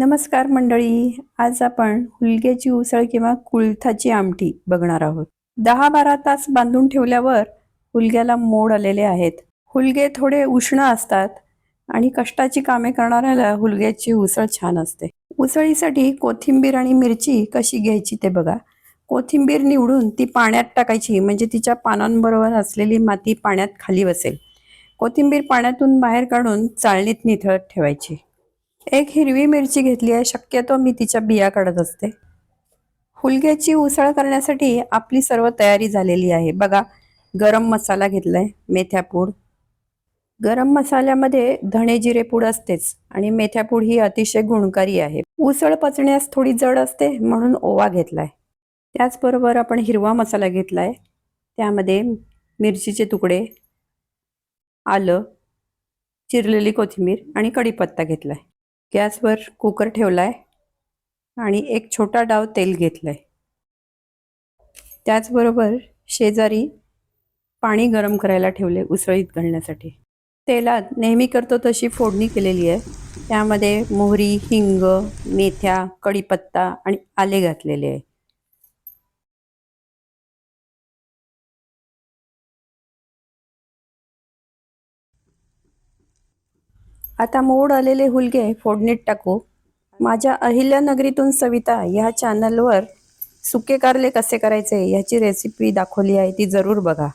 नमस्कार मंडळी आज आपण हुलग्याची उसळ किंवा कुळथाची आमटी बघणार आहोत. दहा बारा तास बांधून ठेवल्यावर हुलग्याला मोड आलेले आहेत. हुलगे थोडे उष्ण असतात आणि कष्टाची कामे करणाऱ्याला हुलग्याची उसळ छान असते. उसळीसाठी कोथिंबीर आणि मिरची कशी घ्यायची ते बघा. कोथिंबीर निवडून ती पाण्यात टाकायची म्हणजे तिच्या पानांबरोबर असलेली माती पाण्यात खाली बसेल. कोथिंबीर पाण्यातून बाहेर काढून चाळणीत निथळत ठेवायची. एक हिरवी मिरची घेतली आहे. शक्यतो मी तिच्या बिया काढत असते. हुलग्याची उसळ करण्यासाठी आपली सर्व तयारी झालेली आहे. बघा गरम मसाला घेतलाय मेथ्यापूड गरम मसाल्यामध्ये धणे जिरे पूड असतेच आणि मेथ्यापूड ही अतिशय गुणकारी आहे. उसळ पचण्यास थोडी जड असते म्हणून ओवा घेतलाय. त्याचबरोबर आपण हिरवा मसाला घेतलाय. त्यामध्ये मिरचीचे तुकडे आलं चिरलेली कोथिंबीर आणि कढीपत्ता घेतलाय. गॅसवर कुकर ठेवला आहे आणि एक छोटा डाव तेल घेतलं आहे त्याचबरोबर शेजारी पाणी गरम करायला ठेवले उसळीत घालण्यासाठी. तेलात नेहमी करतो तशी फोडणी केलेली आहे. त्यामध्ये मोहरी हिंग मेथ्या कढीपत्ता आणि आले घातलेले आहे. आता मोड आलेले हुलगे फोडणीत टाकू. माझ्या अहिल्यानगरीतून सविता ह्या चॅनलवर सुके कारले कसे करायचे ह्याची रेसिपी दाखवली आहे ती जरूर बघा.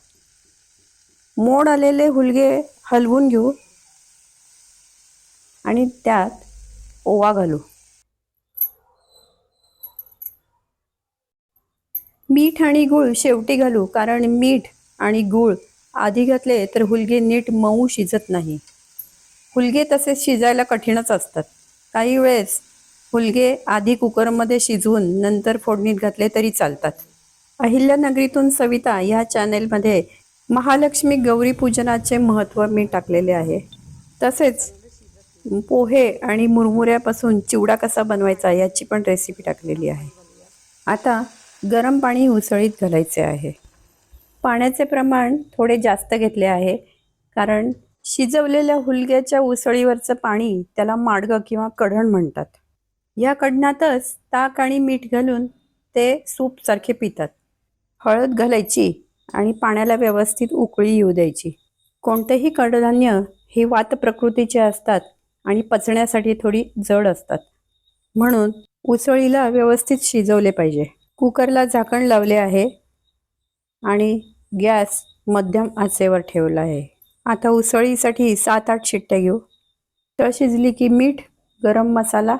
मोड आलेले हुलगे हलवून घेऊ. आणि त्यात ओवा घालू. मीठ आणि गूळ शेवटी घालू कारण मीठ आणि गूळ आधी घातले तर हुलगे नीट मऊ शिजत नाही. हुलगे तसे शिजायला कठीणच असतात. काही वेळेस हुलगे आधी कुकरमध्ये शिजवून नंतर फोडणीत घातले तरी चालतात. अहिल्यानगरीतून सविता ह्या चॅनेलमध्ये महालक्ष्मी गौरी पूजनाचे महत्त्व मी टाकलेले आहे. तसेच पोहे आणि मुरमुऱ्यापासून चिवडा कसा बनवायचा याची पण रेसिपी टाकलेली आहे. आता गरम पाणी उसळीत घालायचे आहे. पाण्याचे प्रमाण थोडे जास्त घेतले आहे कारण शिजवलेल्या हुलग्याच्या उसळीवरचं पाणी त्याला माडगं किंवा कढण म्हणतात. या कढणातच ताक आणि मीठ घालून ते सूपसारखे पितात. हळद घालायची आणि पाण्याला व्यवस्थित उकळी येऊ द्यायची. कोणतेही कडधान्य हे वात प्रकृतीचे असतात आणि पचण्यासाठी थोडी जड असतात. म्हणून उसळीला व्यवस्थित शिजवले पाहिजे. कुकरला झाकण लावले आहे आणि गॅस मध्यम आचेवर ठेवला आहे. आता उसळीसाठी सात आठ शिट्ट्या घेऊ. तळ शिजली की मीठ गरम मसाला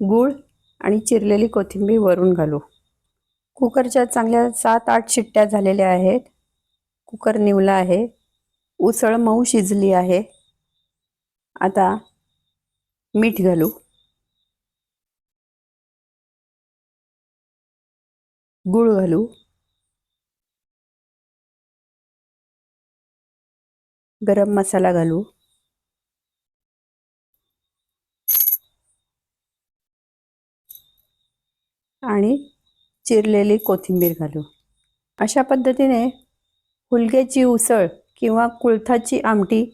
गूळ आणि चिरलेली कोथिंबीर वरून घालू. कुकरच्या चांगल्या सात आठ शिट्ट्या झालेल्या आहेत. कुकर निवला आहे. उसळ मऊ शिजली आहे. आता मीठ घालू. गूळ घालू. गरम मसाला घालू. आणि चिरलेली कोथिंबीर घालू. अशा पद्धतीने हुलग्याची उसळ किंवा कुळथाची आमटी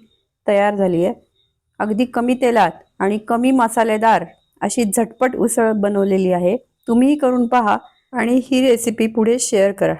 तयार झाली आहे. अगदी कमी तेलात आणि कमी मसालेदार अशी झटपट उसळ बनवलेली आहे. तुम्हीही करून पहा आणि ही रेसिपी पुढे शेअर करा.